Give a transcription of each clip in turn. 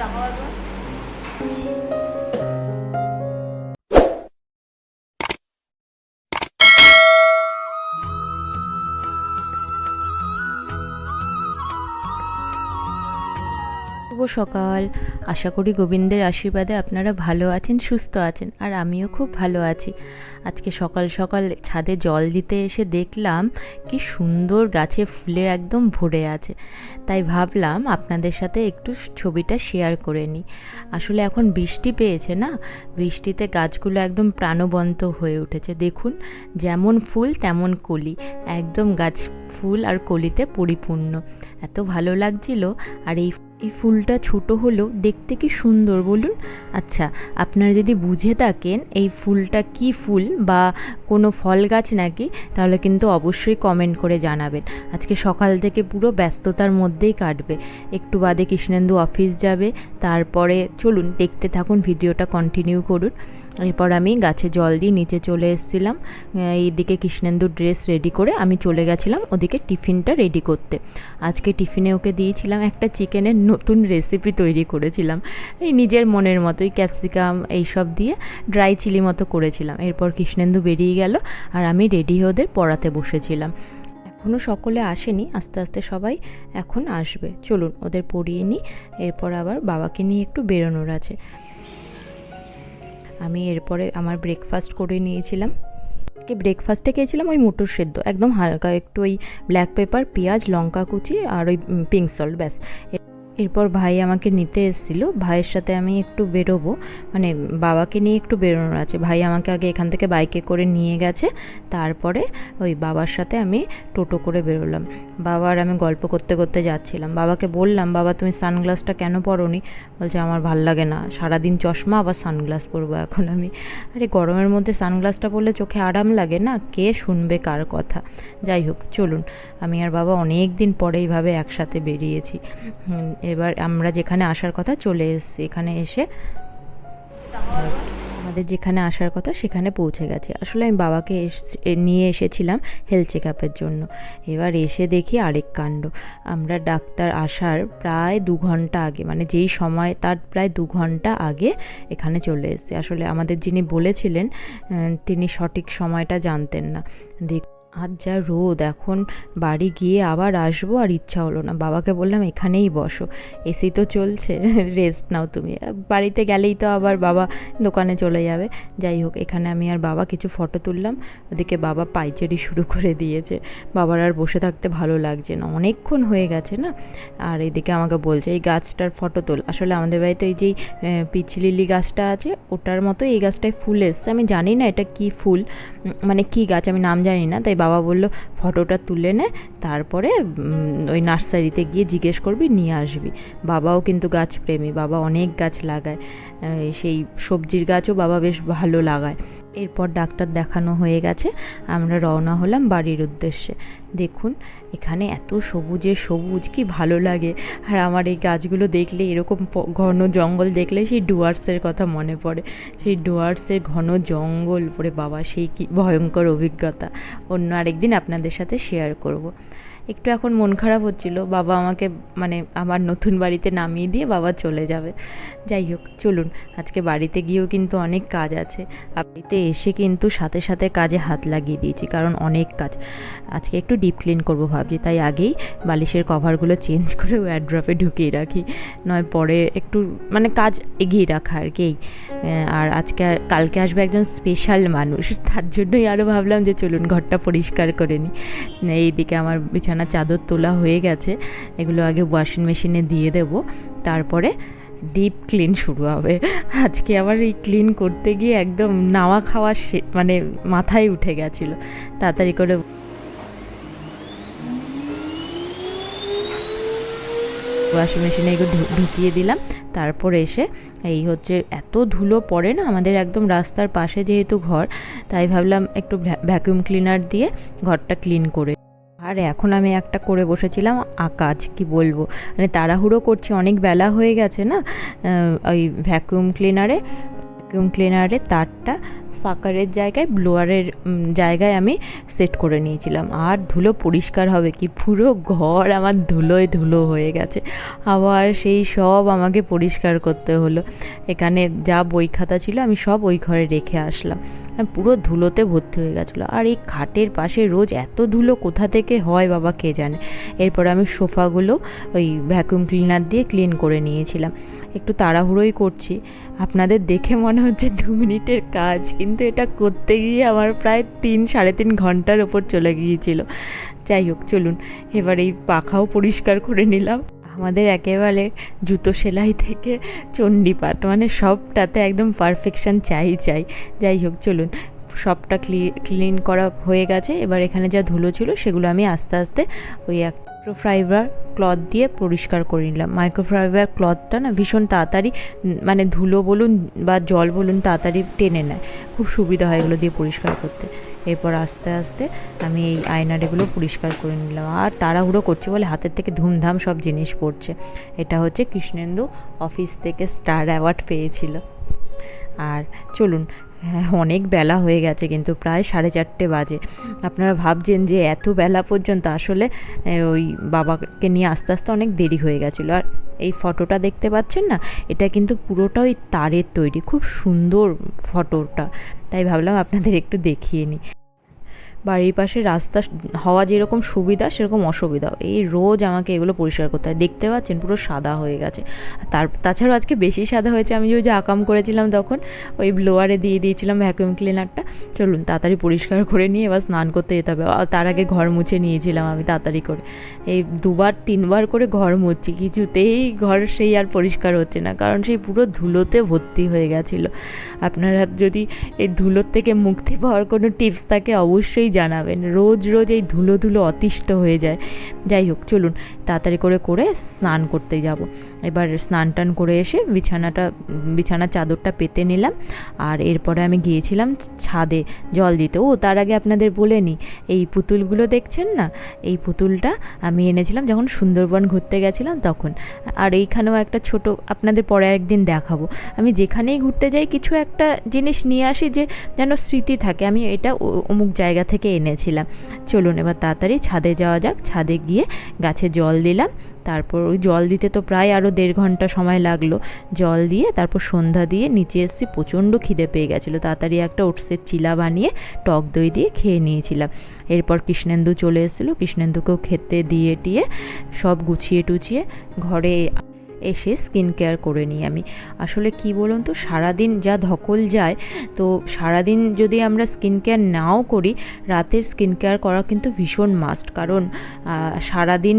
Là 路 শুভ সকাল। আশা করি গোবিন্দের আশীর্বাদে আপনারা ভালো আছেন, সুস্থ আছেন, আর আমিও খুব ভালো আছি। আজকে সকাল সকাল ছাদে জল দিতে এসে দেখলাম কি সুন্দর গাছে ফুলে একদম ভরে আছে। তাই ভাবলাম আপনাদের সাথে একটু ছবিটা শেয়ার করে নিই। আসলে এখন বৃষ্টি পেয়েছে না? বৃষ্টিতে গাছগুলো একদম প্রাণবন্ত হয়ে উঠেছে। দেখুন, যেমন ফুল তেমন কলি। একদম গাছ ফুল আর কলিতে পরিপূর্ণ। এত ভালো লাগছিল, আর এই এই ফুলটা ছোট হলেও দেখতে কি সুন্দর বলুন। আচ্ছা আপনারা যদি বুঝে থাকেন এই ফুলটা কি ফুল বা কোনো ফল গাছ নাকি, তাহলে কিন্তু অবশ্যই কমেন্ট করে জানাবেন। আজকে সকাল থেকে পুরো ব্যস্ততার মধ্যেই কাটবে। একটু বাদে কৃষ্ণেন্দু অফিস যাবে, তারপরে চলুন দেখতে থাকুন ভিডিওটা কন্টিনিউ করুন। এরপর আমি গাছে জল দিয়ে নিচে চলে এসেছিলাম। এইদিকে কৃষ্ণেন্দুর ড্রেস রেডি করে আমি চলে গেছিলাম ওদিকে টিফিনটা রেডি করতে। আজকে টিফিনে ওকে দিয়েছিলাম একটা চিকেনের নতুন রেসিপি তৈরি করেছিলাম। এই নিজের মনের মতোই ক্যাপসিকাম এইসব দিয়ে ড্রাই চিলি মতো করেছিলাম। এরপর কৃষ্ণেন্দু বেরিয়ে গেল আর আমি রেডি হয়ে ওদের পড়াতে বসেছিলাম। এখনও সকলে আসেনি, আস্তে আস্তে সবাই এখন আসবে। চলুন ওদের পড়িয়ে নিই, এরপর আবার বাবাকে নিয়ে একটু বেরোনোর আছে। আমি এরপরে আমার ব্রেকফাস্ট করে নিয়েছিলাম। আজকে ব্রেকফাস্টে খেয়েছিলাম ওই মোটর সেদ্ধ, একদম হালকা একটু ওই ব্ল্যাক পেপার পেঁয়াজ, লঙ্কা কুচি আর ওই পিঙ্ক সল্ট ব্যাস। এরপর ভাই আমাকে নিতে এসেছিল। ভাইয়ের সাথে আমি একটু বেরোবো। মানে বাবাকে নিয়ে একটু বেরোনোর আছে। ভাই আমাকে আগে এখান থেকে বাইকে করে নিয়ে গেছে। তারপরে ওই বাবার সাথে আমি টোটো করে বেরোলাম। বাবার আমি গল্প করতে করতে যাচ্ছিলাম। বাবাকে বললাম, বাবা, তুমি সানগ্লাসটা কেন পরোনি? বলছে, আমার ভালো লাগে না। সারাদিন চশমা, আবার সানগ্লাস পরবো এখন আমি। আরে, গরমের মধ্যে সানগ্লাসটা পরলে চোখে আরাম লাগে না? কে শুনবে কার কথা? যাই হোক, চলুন। আমি আর বাবা অনেক দিন পরে এইভাবে একসাথে বেরিয়েছি। এবার আমরা যেখানে আসার কথা চলে এসেছি, এখানে এসে আমাদের যেখানে আসার কথা সেখানে পৌঁছে গেছে। আসলে আমি বাবাকে নিয়ে এসেছিলাম হেলথ চেক আপের জন্য। এবার এসে দেখি আরেক কাণ্ড। আমরা ডাক্তার আসার প্রায় দু ঘণ্টা আগে মানে যেই সময় তার প্রায় দু ঘণ্টা আগে এখানে চলে এসেছি। আসলে আমাদের যিনি বলেছিলেন তিনি সঠিক সময়টা জানতেন না। দেখ আজ যা রোদ, এখন বাড়ি গিয়ে আবার আসব আর ইচ্ছা হলো না। বাবাকে বললাম, এখানেই বসো। এসি তো চলছে রেস্ট নাও তুমি। বাড়িতে গেলেই তো আবার বাবা দোকানে চলে যাবে। যাই হোক, এখানে আমি আর বাবা কিছু ফটো তুললাম। ওদিকে বাবা পাইচারি শুরু করে দিয়েছে। বাবার আর বসে থাকতে ভালো লাগছে না। অনেকক্ষণ হয়ে গেছে না? আর এদিকে আমাকে বলছে, এই গাছটার ফটো তোল। আসলে আমাদের বাড়িতে এই যেই পিচলিলি গাছটা আছে, ওটার মতো এই গাছটায় ফুল এসছে। আমি জানি না এটা কি ফুল মানে কি গাছ, আমি নাম জানি না, তাই বাবা বলল, ফটোটা তুলে নে, তারপরে ওই নার্সারিতে গিয়ে জিজ্ঞেস করবি, নিয়ে আসবি। বাবাও কিন্তু গাছ প্রেমী, বাবা অনেক গাছ লাগায় সেই সবজির গাছও বাবা বেশ ভালো লাগায়। এরপর ডাক্তার দেখানো হয়ে গেছে। আমরা রওনা হলাম বাড়ির উদ্দেশ্যে। দেখুন, এখানে এত সবুজে সবুজ, কি ভালো লাগে। আর আমার এই গাছগুলো দেখলে এরকম ঘন জঙ্গল দেখলে সেই ডুয়ার্সের কথা মনে পড়ে। সেই ডুয়ার্সের ঘন জঙ্গল পরে বাবা, সেই কি ভয়ঙ্কর অভিজ্ঞতা। অন্য আরেকদিন আপনাদের সাথে শেয়ার করব। একটু এখন মন খারাপ হচ্ছিল। বাবা আমাকে মানে আমার নতুন বাড়িতে নামিয়ে দিয়ে বাবা চলে যাবে। যাই হোক, চলুন। আজকে বাড়িতে গিয়েও কিন্তু অনেক কাজ আছে। বাড়িতে এসে কিন্তু সাথে সাথে কাজে হাত লাগিয়ে দিয়েছি, কারণ অনেক কাজ। আজকে একটু ডিপ ক্লিন করব ভাবছি, তাই আগেই বালিশের কভারগুলো চেঞ্জ করে ওয়ারড্রপে ঢুকিয়ে রাখি। নয়, পরে একটু মানে কাজ এগিয়ে রাখা আর কি আর আজকে, কালকে আসবে একজন স্পেশাল মানুষ। তার জন্যই আরও ভাবলাম যে চলুন ঘরটা পরিষ্কার করে নিই। এইদিকে আমার বিছানা বিছানা চাদর তোলা হয়ে গেছে। এগুলো আগে ওয়াশিং মেশিনে দিয়ে দেব। তারপরে ডিপ ক্লিন শুরু হবে। আজকে আবার এই ক্লিন করতে গিয়ে একদম নাওয়া খাওয়া মানে মাথায় উঠে গেছিল। তাড়াতাড়ি করে ওয়াশিং মেশিনে এগুলো ঢুকিয়ে দিলাম। তারপর এসে এই হচ্ছে এত ধুলো পড়ে না, আমাদের একদম রাস্তার পাশে যেহেতু ঘর, তাই ভাবলাম একটু ভ্যাকুয়াম ক্লিনার দিয়ে ঘরটা ক্লিন করে আর এখন আমি একটা করে বসেছিলাম আকাজ কি বলব? মানে তাড়াহুড়ো করছি, অনেক বেলা হয়ে গেছে না? ওই ভ্যাকুয়াম ক্লিনারে ভ্যাকুয়াম ক্লিনারের তারটা সাকারের জায়গায় ব্লোয়ারের জায়গায় আমি সেট করে নিয়েছিলাম। আর ধুলো পরিষ্কার হবে কি? পুরো ঘর আমার ধুলোয় ধুলো হয়ে গেছে। আবার সেই সব আমাকে পরিষ্কার করতে হলো। এখানে যা বই খাতা ছিল আমি সব ওই ঘরে রেখে আসলাম। পুরো ধুলোতে ভর্তি হয়ে গেছিল। আর এই খাটের পাশে রোজ এত ধুলো কোথা থেকে হয় বাবা কে জানে? এরপর আমি সোফাগুলো ওই ভ্যাকুয়াম ক্লিনার দিয়ে ক্লিন করে নিয়েছিলাম। একটু তাড়াহুড়োই করছি। আপনাদের দেখে মনে হচ্ছে দু মিনিটের কাজ, কিন্তু এটা করতে গিয়ে আমার প্রায় তিন, সাড়ে তিন ঘণ্টার ওপর চলে গিয়েছিল। যাই হোক, চলুন, এবার এই পাখাও পরিষ্কার করে নিলাম। আমাদের একেবারে জুতো সেলাই থেকে চণ্ডীপাঠ মানে সবটাতে একদম পারফেকশন চাই চাই। যাই হোক, চলুন। সবটা ক্লিন করা হয়ে গেছে। এবার এখানে যা ধুলো ছিল, সেগুলো আমি আস্তে আস্তে ওই এক মাইক্রোফাইবার ক্লথ দিয়ে পরিষ্কার করে নিলাম। মাইক্রোফাইবার ক্লথটা না ভীষণ তাড়াতাড়ি মানে ধুলো বলুন বা জল বলুন তাড়াতাড়ি টেনে নেয়। খুব সুবিধা হয় এগুলো দিয়ে পরিষ্কার করতে। এরপর আস্তে আস্তে আমি এই আয়নারেগুলো পরিষ্কার করে নিলাম। আর তাড়াহুড়ো করছি বলে হাতের থেকে ধুমধাম সব জিনিস পড়ছে। এটা হচ্ছে কৃষ্ণেন্দু অফিস থেকে স্টার অ্যাওয়ার্ড পেয়েছিল। আর চলুন হ্যাঁ অনেক বেলা হয়ে গেছে কিন্তু প্রায় সাড়ে চারটে বাজে। আপনারা ভাবছেন যে এত বেলা পর্যন্ত আসলে ওই বাবাকে নিয়ে আস্তে আস্তে অনেক দেরি হয়ে গেছিল। আর এই ফটোটা দেখতে পাচ্ছেন না? এটা কিন্তু পুরোটা ওই তারের তৈরি, খুব সুন্দর ফটোটা। তাই ভাবলাম আপনাদের একটু দেখিয়ে নিই। বাড়ির পাশে রাস্তা হওয়া যেরকম সুবিধা, সেরকম অসুবিধাও এই রোজ আমাকে এগুলো পরিষ্কার করতে হয়। দেখতে পাচ্ছেন পুরো সাদা হয়ে গেছে। তার, তাছাড়াও আজকে বেশি সাদা হয়েছে। আমি ওই যে আকাম করেছিলাম তখন, ওই ব্লোয়ারে দিয়ে দিয়েছিলাম ভ্যাকুয়াম ক্লিনারটা চলুন, তাড়াতাড়ি পরিষ্কার করে নিয়ে এবার স্নান করতে যেতে হবে। তার আগে ঘর মুছে নিয়েছিলাম আমি তাড়াতাড়ি করে। এই দুবার, তিনবার করে ঘর মুছছি কিছুতেই ঘর সেই আর পরিষ্কার হচ্ছে না। কারণ সেই পুরো ধুলোতে ভর্তি হয়ে গেছিল। আপনারা যদি এই ধুলোর থেকে মুক্তি পাওয়ার কোনো টিপস থাকে, অবশ্যই জানাবেন। রোজ রোজ এই ধুলো ধুলো অতিষ্ঠ হয়ে যায়। যাই হোক, চলুন তাড়াতাড়ি করে করে স্নান করতে যাব। এবার স্নান টান করে এসে বিছানাটা, বিছানার চাদরটা পেতে নিলাম। আর এরপরে আমি গিয়েছিলাম ছাদে জল দিতে। ও, তার আগে আপনাদের বলে নিই, এই পুতুলগুলো দেখছেন না? এই পুতুলটা আমি এনেছিলাম যখন সুন্দরবন ঘুরতে গেছিলাম তখন। আর এইখানেও একটা ছোট, আপনাদের পরে একদিন দেখাবো। আমি যেখানেই ঘুরতে যাই, কিছু একটা জিনিস নিয়ে আসি যে যেন স্মৃতি থাকে। আমি এটা অমুক জায়গা থেকে এনেছিলাম। চলুন এবার তাড়াতাড়ি ছাদে যাওয়া যাক। ছাদে গিয়ে গাছে জল দিলাম। তারপর ওই জল দিতে তো প্রায় আরও দেড় ঘণ্টা সময় লাগল। জল দিয়ে তারপর সন্ধ্যা দিয়ে নিচে এসেছি প্রচণ্ড খিদে পেয়ে গেছিল। তাড়াতাড়ি একটা ওটসের চিলা বানিয়ে টক দই দিয়ে খেয়ে নিয়েছিলাম। এরপর কৃষ্ণেন্দু চলে এসেছিল। কৃষ্ণেন্দুকেও খেতে দিয়ে টিয়ে সব গুছিয়ে টুছিয়ে ঘরে এসে স্কিন কেয়ার করে নিই আমি। আসলে কি বলুন তো, সারাদিন যা ধকল যায়, তো সারাদিন যদি আমরা স্কিন কেয়ার নাও করি, রাতের স্কিন কেয়ার করা কিন্তু ভীষণ মাস্ট কারণ সারাদিন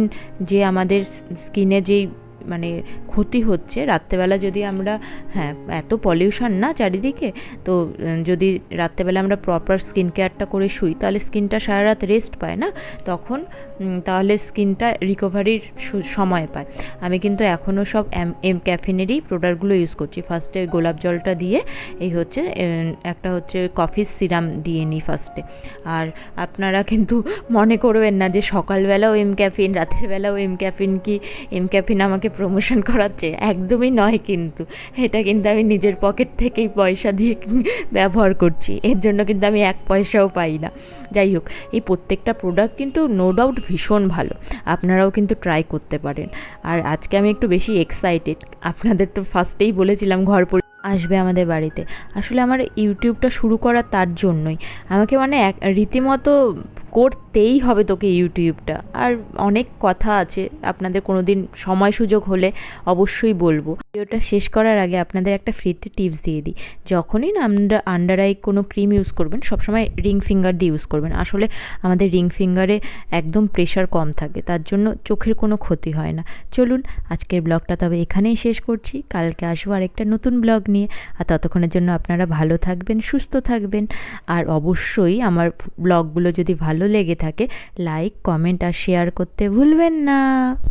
যে আমাদের স্কিনে যেই মানে ক্ষতি হচ্ছে। রাত্রেবেলা যদি আমরা হ্যাঁ এত পলিউশন না চারিদিকে, তো যদি রাত্রেবেলা আমরা প্রপার স্কিন কেয়ারটা করে শুই, তাহলে স্কিনটা সারা রাত রেস্ট পায় না? তখন তাহলে স্কিনটা রিকভারির সময় পায়। আমি কিন্তু এখনও সব এম ক্যাফিনেরই প্রোডাক্টগুলো ইউজ করছি। ফার্স্টে গোলাপ জলটা দিয়ে, এই হচ্ছে একটা হচ্ছে কফি সিরাম দিয়ে নিই ফার্স্টে আর আপনারা কিন্তু মনে করবেন না যে সকালবেলাও এম ক্যাফিন রাতের বেলাও এম ক্যাফিন কি? এম ক্যাফিন আমাকে প্রমোশন করাচ্ছে একদমই নয় কিন্তু। এটা কিন্তু আমি নিজের পকেট থেকেই পয়সা দিয়ে ব্যবহার করছি। এর জন্য কিন্তু আমি এক পয়সাও পাই না। যাই হোক, এই প্রত্যেকটা প্রোডাক্ট কিন্তু নো ডাউট ভীষণ ভালো। আপনারাও কিন্তু ট্রাই করতে পারেন। আর আজকে আমি একটু বেশি এক্সাইটেড আপনাদের তো ফার্স্টেই বলেছিলাম ঘর আসবে আমাদের বাড়িতে। আসলে আমার ইউটিউবটা শুরু করা তার জন্যই। আমাকে মানে এক রীতিমতো করতেই হবে তোকে ইউটিউবটা। আর অনেক কথা আছে, আপনাদের কোনো দিন সময় সুযোগ হলে অবশ্যই বলব। ভিডিওটা শেষ করার আগে আপনাদের একটা ফ্রিতে টিপস দিয়ে দিই। যখনই না আমরা আন্ডার আই কোনো ক্রিম ইউজ করবেন, সবসময় রিং ফিঙ্গার দিয়ে ইউজ করবেন। আসলে আমাদের রিং ফিঙ্গারে একদম প্রেশার কম থাকে, তার জন্য চোখের কোনো ক্ষতি হয় না। চলুন, আজকের ব্লগটা তবে এখানেই শেষ করছি। কালকে আসব আরেকটা নতুন ব্লগ নিয়ে। আর ততক্ষণের জন্য আপনারা ভালো থাকবেন, সুস্থ থাকবেন। আর অবশ্যই আমার ব্লগগুলো যদি ভালো লেগে থাকে লাইক কমেন্ট আর শেয়ার করতে ভুলবেন না।